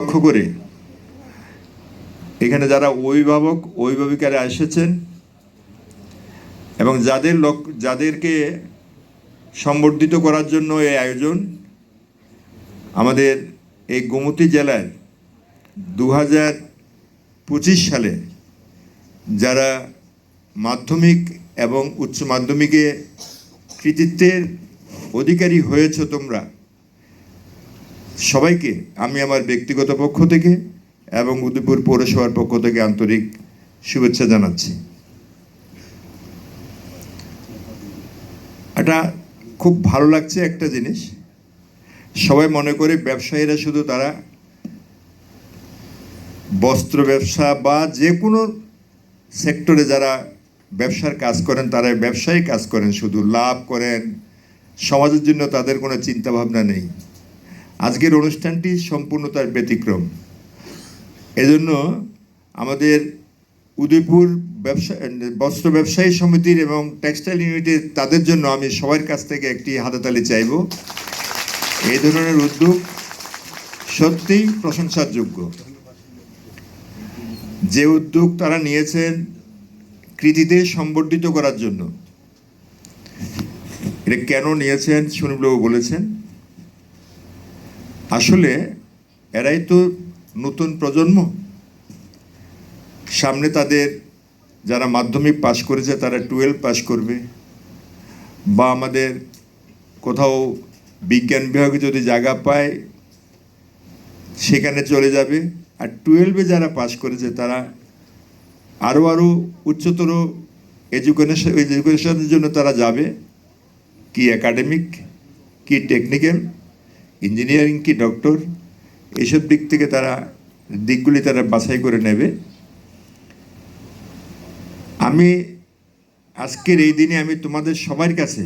লক্ষ্য করে, এখানে যারা অভিভাবক, অভিভাবিকারা এসেছেন এবং যাদের লোক যাদেরকে সম্বর্ধিত করার জন্য এই আয়োজন, আমাদের এই গোমতী জেলার দু হাজার পঁচিশ সালে যারা মাধ্যমিক এবং উচ্চ মাধ্যমিকে কৃতিত্বের অধিকারী হয়েছ তোমরা। সবাইকে আমি আমার ব্যক্তিগত পক্ষ থেকে এবং উদয়পুর পৌরসভার পক্ষ থেকে আন্তরিক শুভেচ্ছা জানাচ্ছি। এটা খুব ভালো লাগছে একটা জিনিস। সবাই মনে করে ব্যবসায়ীরা শুধু তারা বস্ত্র ব্যবসা বা যে কোনো সেক্টরে যারা ব্যবসার কাজ করেন তারা ব্যবসায়ী কাজ করেন, শুধু লাভ করেন। সমাজের জন্য তাদের কোনো চিন্তা ভাবনা নেই। আজকের অনুষ্ঠানটি সম্পূর্ণ তার ব্যতিক্রম। এজন্য আমাদের উদয়পুর ব্যবসা, বস্ত্র ব্যবসায়ী সমিতির এবং টেক্সটাইল ইউনিটের, তাদের জন্য আমি সবার কাছ থেকে একটি হাতাতালি চাইব। এই ধরনের উদ্যোগ সত্যিই প্রশংসার যোগ্য যে উদ্যোগ তারা নিয়েছেন কৃতিতে সম্বর্ধিত করার জন্য। এটা কেন নিয়েছেন সুনীলবাবু বলেছেন? আসলে এরাই তো নতুন প্রজন্ম। সামনে তাদের যারা মাধ্যমিক পাশ করেছে তারা টুয়েলভ পাশ করবে। বা আমাদের কোথাও বিজ্ঞান বিভাগে যদি জায়গা পায়, সেখানে চলে যাবে। আর টুয়েলভে যারা পাশ করেছে তারা আরও আরও উচ্চতর এডুকেশন এডুকেশনের জন্য তারা যাবে। কি একাডেমিক কি টেকনিক্যাল ইঞ্জিনিয়ারিং কি ডক্টর এইসব দিক থেকে তারা দিকগুলি তারা বাছাই করে নেবে। আমি আজকের এই দিনে আমি তোমাদের সবার কাছে,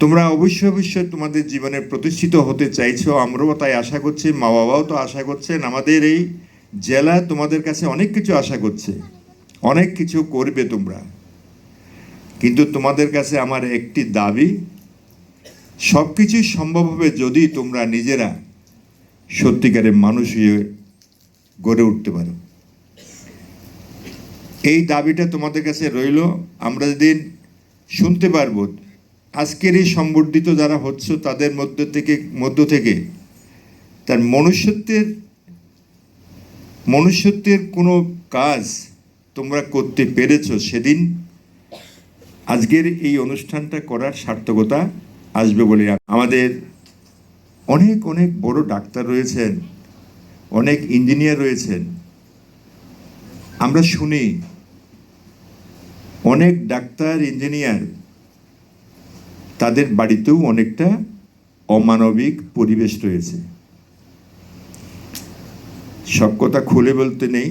তোমরা অবশ্যই অবশ্যই তোমাদের জীবনে প্রতিষ্ঠিত হতে চাইছো, আমরাও তাই আশা করছি মা বাবাও তো আশা করছেন, আমাদের এই জেলা তোমাদের কাছে অনেক কিছু আশা করছে। অনেক কিছু করবে তোমরা। কিন্তু তোমাদের কাছে আমার একটি দাবি সব কিছুই সম্ভব হবে যদি তোমরা নিজেরা সত্যিকারের মানুষ হয়ে গড়ে উঠতে পারো। এই দাবিটা তোমাদের কাছে রইল, আমরা যেদিন শুনতে পারব, আজকের এই সম্বর্ধিত যারা হচ্ছে, তাদের মধ্য থেকে মধ্য থেকে তার মনুষ্যত্বের মনুষ্যত্বের কোনো কাজ তোমরা করতে পেরেছ সেদিন? আজকের এই অনুষ্ঠানটা করার সার্থকতা আসবে বলে আমাদের অনেক অনেক বড় ডাক্তার রয়েছেন, অনেক ইঞ্জিনিয়ার রয়েছেন। আমরা শুনি, অনেক ডাক্তার, ইঞ্জিনিয়ার, তাদের বাড়িতেও অনেকটা অমানবিক পরিবেশ রয়েছে। সব কথা খুলে বলতে নেই।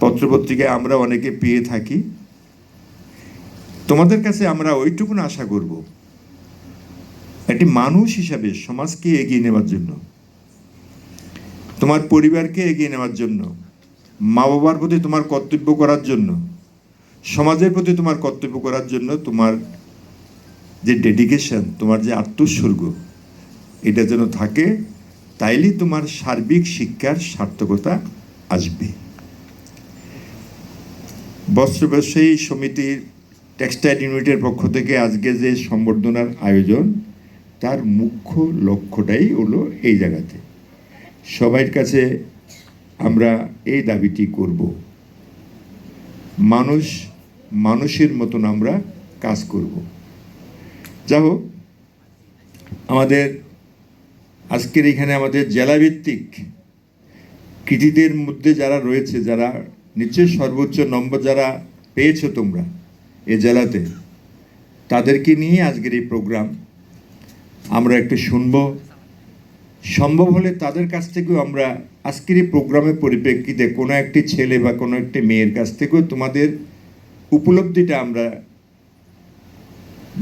পত্রপত্রিকায় আমরা অনেকে পেয়ে থাকি। তোমাদের কাছে আমরা ওইটুকুন আশা করব। একটি মানুষ হিসাবে সমাজকে এগিয়ে নেওয়ার জন্য, তোমার পরিবারকে এগিয়ে নেওয়ার জন্য মা বাবার প্রতি তোমার কর্তব্য করার জন্য, সমাজের প্রতি তোমার কর্তব্য করার জন্য তোমার যে ডেডিকেশন তোমার যে আত্মস্বর্গ, এটা যেন থাকে তাইলেই তোমার সার্বিক শিক্ষার সার্থকতা আসবে। বস্ত্র ব্যবসায়ী সমিতির টেক্সটাইল ইউনিটের পক্ষ থেকে আজকে যে সম্বর্ধনার আয়োজন, তার মুখ্য লক্ষ্যটাই হলো এই জায়গাতে। সবার কাছে আমরা এই দাবিটি করব। মানুষ মানুষের মতন আমরা কাজ করব। যা হোক, আমাদের আজকের এখানে আমাদের জেলাভিত্তিক কৃতিদের মধ্যে যারা রয়েছে, যারা নিশ্চয়ই সর্বোচ্চ নম্বর যারা পেয়েছ তোমরা এ জেলাতে, তাদেরকে নিয়ে আজকের এই প্রোগ্রাম আমরা একটু শুনব। সম্ভব হলে তাদের কাছ থেকেও আমরা আজকের এই প্রোগ্রামের পরিপ্রেক্ষিতে কোনো একটি ছেলে বা কোনো একটি মেয়ের কাছ থেকেও তোমাদের উপলব্ধিটা আমরা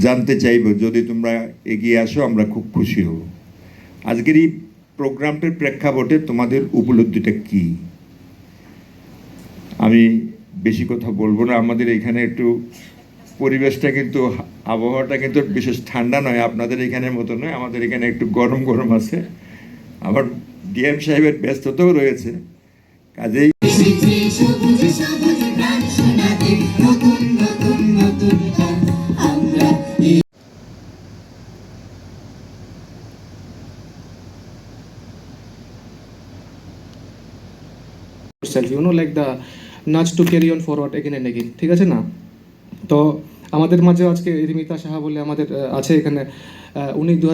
জানতে চাইব। যদি তোমরা এগিয়ে আসো, আমরা খুব খুশি হব। আজকের এই প্রোগ্রামটার প্রেক্ষাপটে তোমাদের উপলব্ধিটা কি? আমি বেশি কথা বলব না, আমাদের এখানে একটু পরিবেশটা কিন্তু, আবহাওয়াটা কিন্তু বিশেষ ঠান্ডা নয়, আপনাদের এখানের মতো নয়, আমাদের এখানে একটু গরম গরম আছে। আবার ডিএম সাহেবের ব্যস্ততাও রয়েছে, কাজেই নতুন নতুন নতুন yourself, you know, like the nudge to carry on forward again and again, ঠিক আছে না? তো আমাদের মাঝে আজকে রিমিতা সাহা বলে আমাদের আছে এখানে উনি দু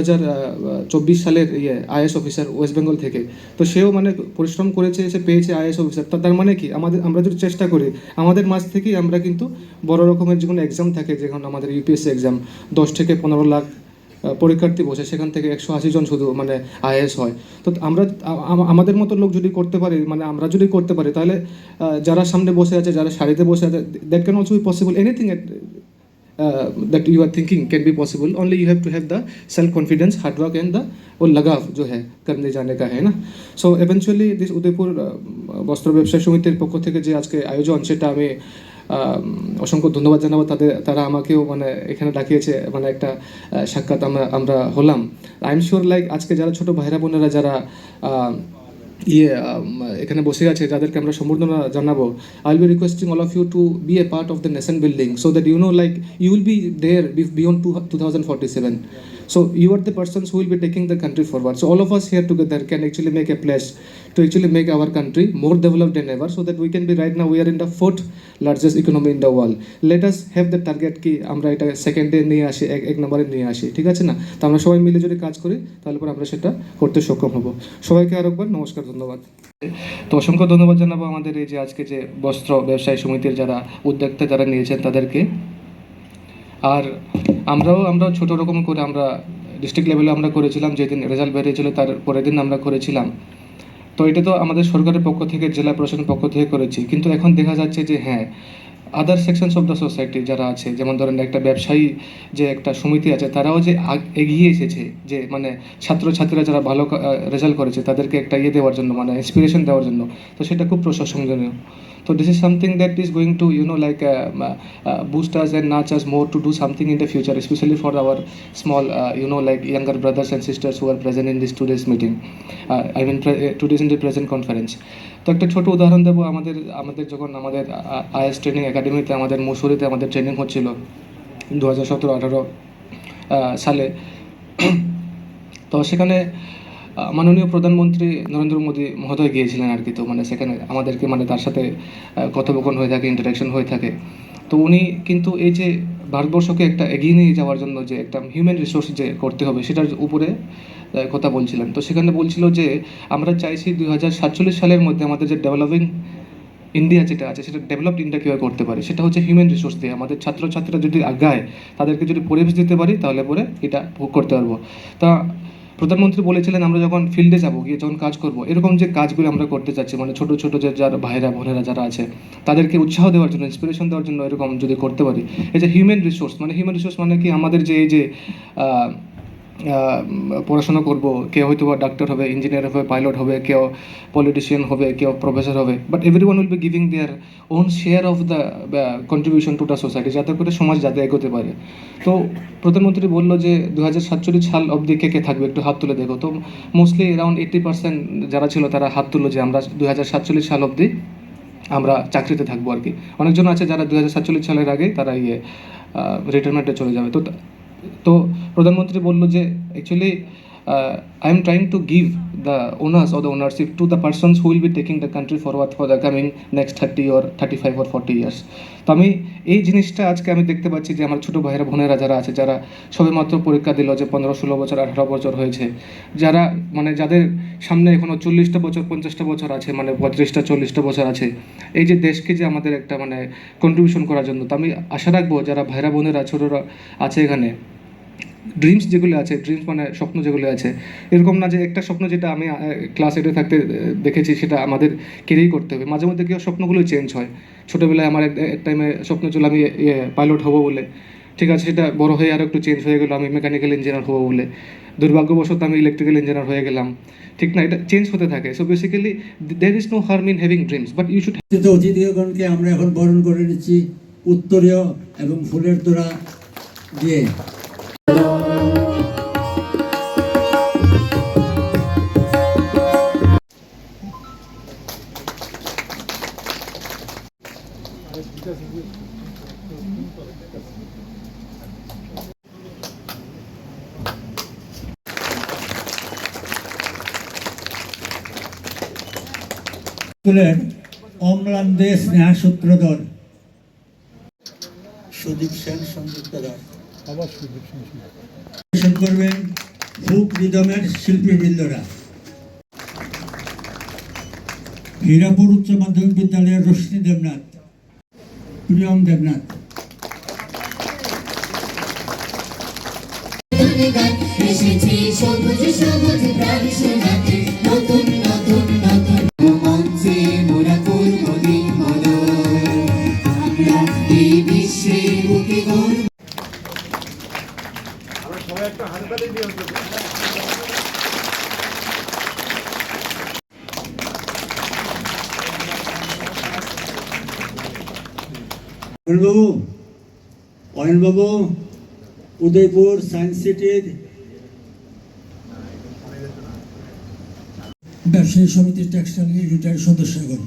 চব্বিশ সালের ইয়ে আইএস অফিসার ওয়েস্ট বেঙ্গল থেকে। তো সেও মানে পরিশ্রম করেছে সে পেয়েছে আইএস অফিসার। তার মানে কি? আমাদের, আমরা যদি চেষ্টা করি, আমাদের মাঝ থেকেই আমরা কিন্তু বড় রকমের যে কোনো এক্সাম থাকে, যেমন আমাদের ইউপিএসসি এক্সাম দশ থেকে পনেরো লাখ পরীক্ষার্থী বসে সেখান থেকে একশো আশি জন শুধু মানে আইএস হয় তো আমরা আ- আ- আমাদের মতো লোক যদি করতে পারি মানে আমরা যদি করতে পারি তাহলে আহ, যারা সামনে বসে আছে যারা সারিতে বসে আছে that can also be possible anything that you are thinking can be possible only you have to have the self confidence hard work and the वो लगाव जो है करने जाने का है ना so eventually this Udaipur ah, বস্ত্র ব্যবসায়ী সমিতির পক্ষ থেকে যে আজকে আয়োজন সেটা আমি আহ, অসংখ্য ধন্যবাদ জানাব তাদের, তারা আমাকেও মানে এখানে ডাকিয়েছে মানে একটা সাক্ষাৎ আমরা আমরা হলাম। আই এম শিওর লাইক আজকে যারা ছোটো ভাইরা বোনেরা যারা ইয়ে এখানে বসে আছে যাদেরকে আমরা সম্বর্ধনা জানাব। I will be requesting all of you to be a part of the nation building so that you know like you will be there beyond two two thousand forty seven So you are the persons who will be taking the country forward. So all of us here together can actually make a pledge to actually make our country more developed than ever so that we can be right now we are in the fourth largest economy in the world. Let us have the target কি আমরা এটা সেকেন্ডে নিয়ে আসি এক এক নম্বরে নিয়ে আসি ঠিক আছে না তো আমরা সবাই মিলে যদি কাজ করি তাহলে পরে আমরা সেটা করতে সক্ষম হব সবাইকে আরেকবার নমস্কার ধন্যবাদ তো অসংখ্য ধন্যবাদ জানাব আমাদের এই যে আজকে যে বস্ত্র ব্যবসায়ী সমিতির যারা উদ্যোক্তা যারা নিয়েছেন তাদেরকে আর আমরাও আমরা ছোট রকম করে আমরা ডিস্ট্রিক্ট লেভেলে আমরা করেছিলাম, যেদিন রেজাল্ট বেরিয়েছিল তার পরের দিন আমরা করেছিলাম। তো এটা তো আমাদের সরকারের পক্ষ থেকে, জেলা প্রশাসনের পক্ষ থেকে করেছি। কিন্তু এখন দেখা যাচ্ছে যে হ্যাঁ other sections of the society যারা আছে, যেমন ধরেন একটা ব্যবসায়ী যে একটা সমিতি আছে, তারাও যে এগিয়ে এসেছে, যে মানে ছাত্রছাত্রীরা যারা ভালো রেজাল্ট করেছে, তাদেরকে একটা ইয়ে দেওয়ার জন্য মানে ইন্সপিরেশন দেওয়ার জন্য, তো সেটা খুব প্রশংসনীয় তো this is something that is going to you know like boost us and nudge us more to do something in the future, especially for our small, uh, you know, like younger brothers and sisters who are present in this today's meeting. Uh, I mean, uh, today's in the present conference. তো একটা ছোট উদাহরণ দেবো আমাদের আমাদের যখন আমাদের is training একাডেমিতে আমাদের মুসুরিতে আমাদের ট্রেনিং হচ্ছিল দু হাজার সতেরো আঠারো সালে তো সেখানে মাননীয় প্রধানমন্ত্রী নরেন্দ্র মোদী মহোদয় গিয়েছিলেন আর কি, তো মানে সেখানে আমাদেরকে মানে তার সাথে কথোপকথন হয়ে থাকে ইন্টারাকশন হয়ে থাকে। তো উনি কিন্তু এই যে ভারতবর্ষকে একটা এগিয়ে নিয়ে যাওয়ার জন্য যে একটা হিউম্যান রিসোর্স যে করতে হবে, সেটার উপরে কথা বলছিলেন। তো সেখানে বলছিল যে আমরা চাইছি দুই হাজার সাতচল্লিশ সালের মধ্যে আমাদের যে ডেভেলপিং ইন্ডিয়া যেটা আছে, সেটা ডেভেলপড ইন্ডিয়া কীভাবে করতে পারে, সেটা হচ্ছে হিউম্যান রিসোর্স দিয়ে। আমাদের ছাত্রছাত্রীরা যদি আগায়, তাদেরকে যদি পরিবেশ দিতে পারি, তাহলে পরে এটা ভোগ করতে পারব। তা প্রধানমন্ত্রী বলেছিলেন, আমরা যখন ফিল্ডে যাব, গিয়ে যখন কাজ করব, এরকম যে কাজগুলো আমরা করতে চাচ্ছি মানে ছোট ছোট যে, যারা ভাইরা বোনেরা যারা আছে, তাদেরকে উৎসাহ দেওয়ার জন্য ইন্সপিরেশন দেওয়ার জন্য এরকম যদি করতে পারি, এই যে হিউম্যান রিসোর্স মানে হিউম্যান রিসোর্স মানে কি আমাদের যে, এই যে পড়াশোনা করব, কেউ হয়তো বা ডাক্তার হবে ইঞ্জিনিয়ার হবে পাইলট হবে, কেউ পলিটিশিয়ান হবে, কেউ প্রফেসর হবে but every one will be giving their own share of the contribution to the society যাতে করে সমাজ যাতে এগোতে পারে। তো প্রধানমন্ত্রী বলল যে দু হাজার সাতচল্লিশ সাল অবধি কে কে থাকবে? একটু হাত তুলে দেখো। তো মোস্টলি অ্যারাউন্ড এইট্টি পার্সেন্ট যারা ছিল, তারা হাত তুললো যে, আমরা দু হাজার সাতচল্লিশ সাল অবধি আমরা চাকরিতে থাকব আর কি। অনেকজন আছে যারা দু হাজার সাতচল্লিশ সালের আগে তারা ইয়ে রিটায়ারমেন্টে চলে যাবে। তো তো প্রধানমন্ত্রী বলল যে actually I am trying to give the owners or the ownership to the persons who will be taking the country forward for the coming next thirty or thirty five or forty years তো আমি এই জিনিসটা আজকে আমি দেখতে পাচ্ছি যে, আমার ছোটো ভাইয়েরা, বোনেরা যারা আছে, যারা সবেমাত্র পরীক্ষা দিল যে পনেরো, ষোলো বছর, আঠারো বছর হয়েছে, যারা মানে যাদের সামনে এখনও চল্লিশটা বছর, পঞ্চাশটা বছর আছে মানে পঁয়ত্রিশটা চল্লিশটা বছর আছে, এই যে দেশকে যে আমাদের একটা মানে কন্ট্রিবিউশন করার জন্য, তো আমি আশা রাখব যারা ভাইরা বোনেরা, ছোটরা আছে এখানে ড্রিমস যেগুলো আছে ড্রিমস মানে স্বপ্ন যেগুলো আছে, এরকম না যে একটা স্বপ্ন যেটা আমি ক্লাস এইটে থাকতে দেখেছি সেটা আমাদের কেড়েই করতে হবে। মাঝে মধ্যে কেউ স্বপ্নগুলো চেঞ্জ হয়। ছোটোবেলায় আমার এক টাইমে স্বপ্ন ছিল আমি পাইলট হব বলে। ঠিক আছে, সেটা বড় হয়ে আরও একটু চেঞ্জ হয়ে গেলো, আমি মেকানিক্যাল ইঞ্জিনিয়ার হব বলে। দুর্ভাগ্যবশত আমি ইলেকট্রিক্যাল ইঞ্জিনিয়ার হয়ে গেলাম। ঠিক না, এটা চেঞ্জ হতে থাকে। So basically there is no harm in having dreams but you should উপস্থিত অতিথিগণকে আমরা এখন বরণ করে নিচ্ছি উত্তরীয় এবং ফুলের তোড়া দিয়ে। স্কুলের অম্লানদে স্নেহা সূত্রধর সুদীপ সেন সংযুক্ত দাস পরিবেশন করবেন ফুক রিদমের শিল্পীবৃন্দরা। হীরাপুর উচ্চ মাধ্যমিক বিদ্যালয়ের রশ্মি দেবনাথ প্রিয়ম দেবনাথ। এসেছে সবুজ সবুজ প্রাণ শোনাতে বাবু অয়নবাবু উদয়পুর সায়েন্স সিটির ব্যবসায়ী সমিতির টেক্সটাইল ইউনিটের সদস্যগণ